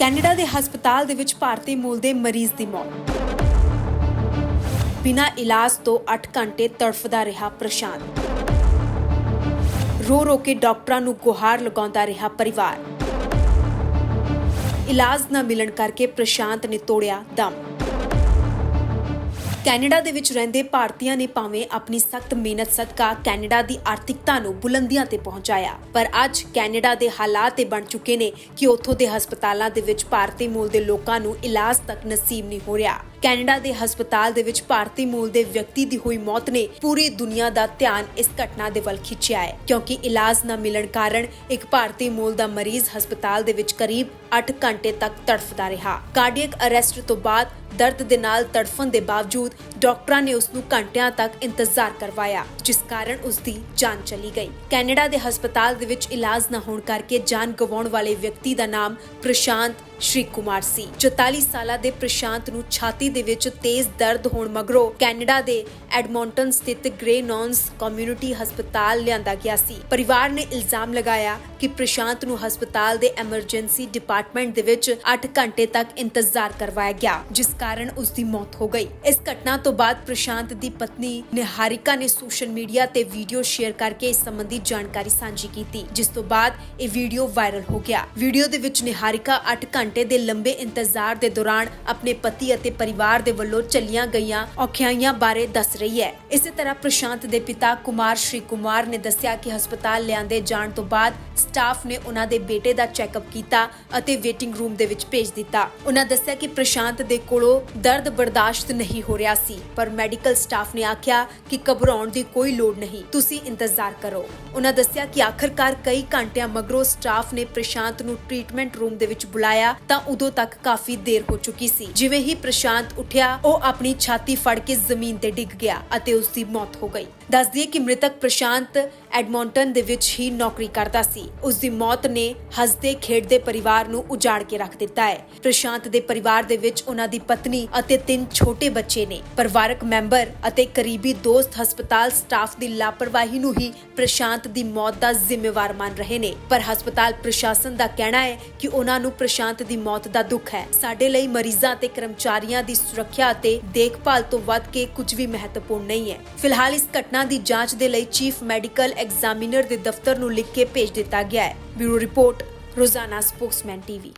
Canada ਦੇ ਹਸਪਤਾਲ ਦੇ ਵਿੱਚ ਭਾਰਤੀ ਮੂਲ ਦੇ ਮਰੀਜ਼ ਦੀ ਮੌਤ। ਬਿਨਾਂ ਇਲਾਜ ਤੋਂ 8 ਘੰਟੇ ਤੜਫਦਾ ਰਿਹਾ ਪ੍ਰਸ਼ਾਂਤ। ਰੋ ਰੋ ਕੇ ਡਾਕਟਰਾਂ ਨੂੰ ਗੁਹਾਰ ਲਗਾਉਂਦਾ ਰਿਹਾ ਪਰਿਵਾਰ। ਇਲਾਜ ਨਾ ਮਿਲਣ ਕਰਕੇ ਪ੍ਰਸ਼ਾਂਤ ਨੇ ਤੋੜਿਆ ਦਮ। ਕੈਨੇਡਾ ਦੇ ਵਿੱਚ ਰਹਿੰਦੇ ਭਾਰਤੀਆਂ ਨੇ ਭਾਵੇਂ ਆਪਣੀ ਸਖਤ ਮਿਹਨਤ ਸਦਕਾ ਕੈਨੇਡਾ ਦੀ ਆਰਥਿਕਤਾ ਨੂੰ ਬੁਲੰਦੀਆਂ ਤੇ ਪਹੁੰਚਾਇਆ, ਪਰ ਅੱਜ ਕੈਨੇਡਾ ਦੇ ਹਾਲਾਤ ਇਹ ਬਣ ਚੁੱਕੇ ਨੇ ਕਿ ਉੱਥੋਂ ਦੇ ਹਸਪਤਾਲਾਂ ਦੇ ਵਿੱਚ ਭਾਰਤੀ ਮੂਲ ਦੇ ਲੋਕਾਂ ਨੂੰ ਇਲਾਜ ਤੱਕ ਨਸੀਬ ਨਹੀਂ ਹੋ ਰਿਹਾ। ਕੈਨੇਡਾ ਦੇ ਹਸਪਤਾਲ ਦੇ ਵਿੱਚ ਭਾਰਤੀ ਮੂਲ ਦੇ ਵਿਅਕਤੀ ਦੀ ਹੋਈ ਮੌਤ ਨੇ ਪੂਰੀ ਦੁਨੀਆ ਦਾ ਧਿਆਨ ਇਸ ਘਟਨਾ ਦੇ ਵੱਲ ਖਿੱਚਿਆ ਹੈ, ਕਿਉਂਕਿ ਇਲਾਜ ਨਾ ਮਿਲਣ ਕਾਰਨ ਇੱਕ ਭਾਰਤੀ ਮੂਲ ਦਾ ਮਰੀਜ਼ ਹਸਪਤਾਲ ਦੇ ਵਿੱਚ ਕਰੀਬ 8 ਘੰਟੇ ਤੱਕ ਤੜਫਦਾ ਰਿਹਾ। ਕਾਰਡੀਅਕ ਅਰੈਸਟ ਤੋਂ ਬਾਅਦ ਦਰਦ ਦੇ ਨਾਲ ਤੜਫਣ ਦੇ ਬਾਵਜੂਦ ਡਾਕਟਰਾਂ ਨੇ ਉਸ ਨੂੰ ਘੰਟਿਆਂ ਤੱਕ ਇੰਤਜ਼ਾਰ ਕਰਵਾਇਆ, ਜਿਸ ਕਾਰਨ ਉਸ ਦੀ ਜਾਨ ਚਲੀ ਗਈ। ਕੈਨੇਡਾ ਦੇ ਹਸਪਤਾਲ ਦੇ ਵਿੱਚ ਇਲਾਜ ਨਾ ਹੋਣ ਕਰਕੇ ਜਾਨ ਗਵਾਉਣ ਵਾਲੇ ਵਿਅਕਤੀ ਦਾ ਨਾਮ ਪ੍ਰਸ਼ਾਂਤ ਸ਼੍ਰੀ ਕੁਮਾਰ ਸੀ 44 ਸਾਲਾਂ ਦੇ ਪ੍ਰਸ਼ਾਂਤ ਨੂੰ ਛਾਤੀ ਦੇ ਵਿੱਚ ਤੇਜ਼ ਦਰਦ ਹੋਣ ਮਗਰੋਂ ਕੈਨੇਡਾ ਦੇ ਐਡਮੌਂਟਨ ਸਥਿਤ ਗ੍ਰੇ ਨੌਨਸ ਕਮਿਊਨਿਟੀ ਹਸਪਤਾਲ ਲਿਆਂਦਾ ਗਿਆ ਸੀ। ਪਰਿਵਾਰ ਨੇ ਇਲਜ਼ਾਮ ਲਗਾਇਆ ਕਿ ਪ੍ਰਸ਼ਾਂਤ ਨੂੰ ਹਸਪਤਾਲ ਦੇ ਐਮਰਜੈਂਸੀ ਡਿਪਾਰਟਮੈਂਟ ਦੇ ਵਿੱਚ 8 ਘੰਟੇ ਤੱਕ ਇੰਤਜ਼ਾਰ ਕਰਵਾਇਆ ਗਿਆ, ਜਿਸ ਕਾਰਨ ਉਸ ਦੀ ਮੌਤ ਹੋ ਗਈ। ਇਸ ਘਟਨਾ ਤੋਂ ਬਾਅਦ ਪ੍ਰਸ਼ਾਂਤ ਦੀ ਪਤਨੀ ਨਿਹਾਰਿਕਾ ਨੇ ਸੋਸ਼ਲ ਮੀਡੀਆ ਤੇ ਵੀਡੀਓ ਸ਼ੇਅਰ ਕਰਕੇ ਇਸ ਸੰਬੰਧੀ ਜਾਣਕਾਰੀ ਸਾਂਝੀ ਕੀਤੀ, ਜਿਸ ਤੋਂ ਬਾਅਦ ਇਹ ਵੀਡੀਓ ਵਾਇਰਲ ਹੋ ਗਿਆ। ਵੀਡੀਓ ਦੇ ਵਿੱਚ ਨਿਹਾਰਿਕਾ 8 ਘੰਟੇ ਦੇ ਲੰਬੇ ਇੰਤਜ਼ਾਰ ਦੇ ਦੌਰਾਨ ਆਪਣੇ ਪਤੀ ਅਤੇ ਪਰਿਵਾਰ ਦੇ ਵੱਲੋਂ ਚੱਲੀਆਂ ਗਈਆਂ ਔਖਿਆਈਆਂ ਬਾਰੇ ਦੱਸ ਰਹੀ ਹੈ। ਇਸੇ ਤਰ੍ਹਾਂ ਪ੍ਰਸ਼ਾਂਤ ਦੇ ਪਿਤਾ ਕੁਮਾਰ ਸ਼੍ਰੀ ਕੁਮਾਰ ਨੇ ਦੱਸਿਆ ਕਿ ਹਸਪਤਾਲ ਲਿਆਂਦੇ ਜਾਣ ਤੋਂ ਬਾਅਦ ਸਟਾਫ ਨੇ ਉਹਨਾਂ ਦੇ ਬੇਟੇ ਦਾ ਚੈੱਕਅਪ ਕੀਤਾ ਅਤੇ ਵੇਟਿੰਗ ਰੂਮ ਦੇ ਵਿੱਚ ਭੇਜ ਦਿੱਤਾ। ਉਹਨਾਂ ਦੱਸਿਆ ਕਿ ਪ੍ਰਸ਼ਾਂਤ ਦੇ ਕੋਲੋਂ ਦਰਦ ਬਰਦਾਸ਼ਤ ਨਹੀਂ ਹੋ ਰਿਹਾ ਸੀ, ਪਰ ਮੈਡੀਕਲ ਸਟਾਫ ਨੇ ਆਖਿਆ ਕਿ ਘਬਰਾਉਣ ਦੀ ਕੋਈ ਲੋੜ ਨਹੀਂ। ਤੁਸੀਂ ਇੰਤਜ਼ਾਰ ਕਰੋ। ਉਹਨਾਂ ਦੱਸਿਆ ਕਿ ਆਖਰਕਾਰ ਕਈ ਘੰਟਿਆਂ ਮਗਰੋਂ ਸਟਾਫ ਨੇ ਪ੍ਰਸ਼ਾਂਤ ਨੂੰ ਟ੍ਰੀਟਮੈਂਟ ਰੂਮ ਦੇ ਵਿੱਚ ਬੁਲਾਇਆ ਤਾਂ ਉਦੋਂ ਤੱਕ ਕਾਫੀ ਦੇਰ ਹੋ ਚੁੱਕੀ ਸੀ। ਜਿਵੇਂ ਹੀ ਪ੍ਰਸ਼ਾਂਤ ਉੱਠਿਆ, ਉਹ ਆਪਣੀ ਛਾਤੀ ਫੜ ਕੇ ਜ਼ਮੀਨ ਤੇ ਡਿੱਗ ਗਿਆ। ਅਤੇ ਉਸ ਦੀ ਮੌਤ ਹੋ ਗਈ। ਦੱਸਦੀ ਦਈਏ ਕਿ ਮ੍ਰਿਤਕ ਪ੍ਰਸ਼ਾਂਤ ਐਡਮੌਂਟਨ ਦੇ ਵਿੱਚ ਹੀ ਨੌਕਰੀ ਕਰਦਾ ਸੀ। ਉਸ ਦੀ ਮੌਤ ਨੇ ਹੱਸਦੇ, ਖੇਡਦੇ ਪਰਿਵਾਰ ਨੂੰ ਉਜਾੜ ਕੇ ਰੱਖ ਦਿੱਤਾ ਹੈ। ਪ੍ਰਸ਼ਾਂਤ ਦੇ ਪਰਿਵਾਰ ਦੇ ਵਿੱਚ ਉਹਨਾਂ ਦੀ ਪਤਨੀ ਅਤੇ ਤਿੰਨ ਛੋਟੇ ਬੱਚੇ ਨੇ। ਪਰਿਵਾਰਕ ਮੈਂਬਰ ਅਤੇ ਕਰੀਬੀ ਦੋਸਤ ਹਸਪਤਾਲ ਸਟਾਫ ਦੀ ਲਾਪਰਵਾਹੀ ਨੂੰ ਹੀ ਪ੍ਰਸ਼ਾਂਤ ਦੀ ਮੌਤ ਦਾ ਜ਼ਿੰਮੇਵਾਰ ਮੰਨ ਰਹੇ ਨੇ। ਪਰ ਹਸਪਤਾਲ ਪ੍ਰਸ਼ਾਸਨ ਦਾ ਕਹਿਣਾ ਹੈ ਕਿ ਉਹਨਾਂ ਨੂੰ ਪ੍ਰਸ਼ਾਂਤ ਦੀ ਮੌਤ ਦਾ ਦੁੱਖ ਹੈ। ਸਾਡੇ ਲਈ ਮਰੀਜ਼ਾਂ ਤੇ ਕਰਮਚਾਰੀਆਂ ਦੀ ਸੁਰੱਖਿਆ ਅਤੇ ਦੇਖਭਾਲ ਤੋਂ ਵੱਧ ਕੇ ਕੁਝ ਵੀ ਮਹੱਤਵ ਮਹੱਤਵਪੂਰਨ ਨਹੀਂ ਹੈ। ਫਿਲਹਾਲ ਇਸ ਘਟਨਾ ਦੀ ਜਾਂਚ ਦੇ ਲਈ ਚੀਫ ਮੈਡੀਕਲ ਐਗਜ਼ਾਮੀਨਰ ਦੇ ਦਫ਼ਤਰ ਨੂੰ ਲਿਖ ਕੇ ਭੇਜ ਦਿੱਤਾ ਗਿਆ ਹੈ। Bureau report, Rozana Spokesman TV.